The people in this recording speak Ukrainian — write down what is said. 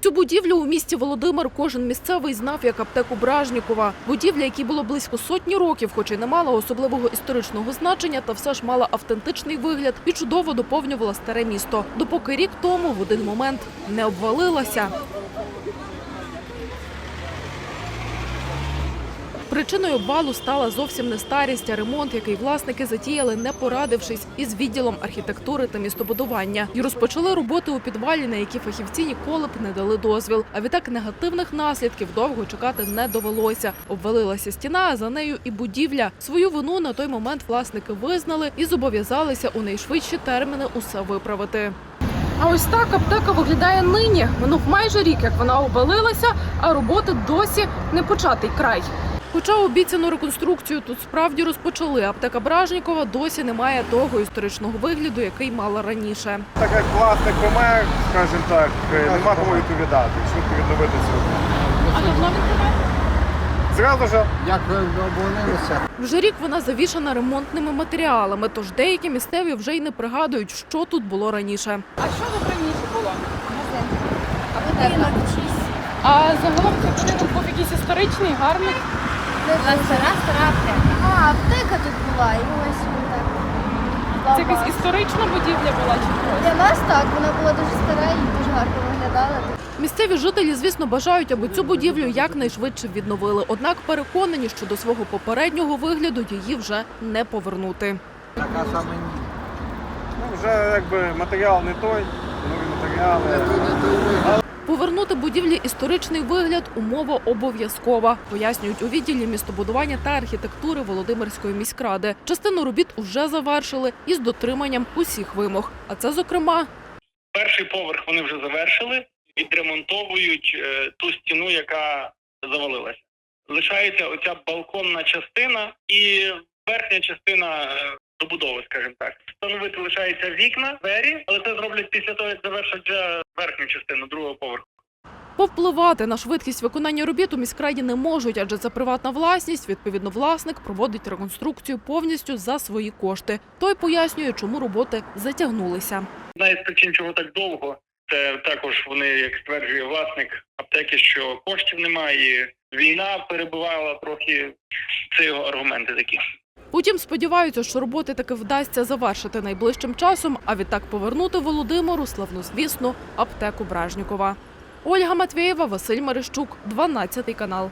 Цю будівлю у місті Володимир кожен місцевий знав як аптеку Бражнікова. Будівля, якій було близько сотні років, хоч і не мала особливого історичного значення, та все ж мала автентичний вигляд і чудово доповнювала старе місто. Допоки рік тому в один момент не обвалилася. Причиною обвалу стала зовсім не старість, а ремонт, який власники затіяли, не порадившись із відділом архітектури та містобудування, і розпочали роботи у підвалі, на які фахівці ніколи б не дали дозвіл. А відтак негативних наслідків довго чекати не довелося. Обвалилася стіна, а за нею і будівля. Свою вину на той момент власники визнали і зобов'язалися у найшвидші терміни усе виправити. А ось так аптека виглядає нині. Минув майже рік, як вона обвалилася, а роботи досі не початий край. Хоча обіцяну реконструкцію тут справді розпочали, аптека Бражнікова досі не має того історичного вигляду, який мала раніше. Так як власник помер, скажімо так, е, нема кому відповідати. Швидко відновити цю. А давно він? Зразу ж Як ви обвалилися? Вже рік вона завішана ремонтними матеріалами, тож деякі місцеві вже й не пригадують, що тут було раніше. А що тут раніше було? Будинок. А загалом цей будинок був якийсь історичний, гарний. Стара, стара аптека. А, аптека тут була, і ось він так. Це якась Баба. історична будівля була чи що? Для нас так, вона була дуже стара і дуже гарно виглядала. Місцеві жителі, звісно, бажають, аби цю будівлю якнайшвидше відновили. Однак переконані, що до свого попереднього вигляду її вже не повернути. Така саме ні. ну, вже якби матеріал не той, нові матеріали. Не Повернути будівлі історичний вигляд умова обов'язкова, пояснюють у відділі містобудування та архітектури Володимирської міськради. Частину робіт уже завершили із дотриманням усіх вимог. А це, зокрема, Перший поверх вони вже завершили, відремонтовують е, ту стіну, яка завалилася. Лишається оця балконна частина і верхня частина е, добудови, скажімо так. Встановити лишається вікна, двері, але це зроблять після того, як завершать вже верхню частину другого поверху. Повпливати на швидкість виконання робіт у міськраді не можуть, адже це приватна власність. Відповідно, власник проводить реконструкцію повністю за свої кошти. Той пояснює, чому роботи затягнулися. Одна із причин, чого так довго, це також вони, як стверджує власник аптеки, що коштів немає. Війна перебивала трохи. Це його аргументи такі. Утім, сподіваються, що роботи таки вдасться завершити найближчим часом, а відтак повернути Володимиру славнозвісну аптеку Бражнікова. Ольга Матвєєва, Василь Марищук, 12 канал.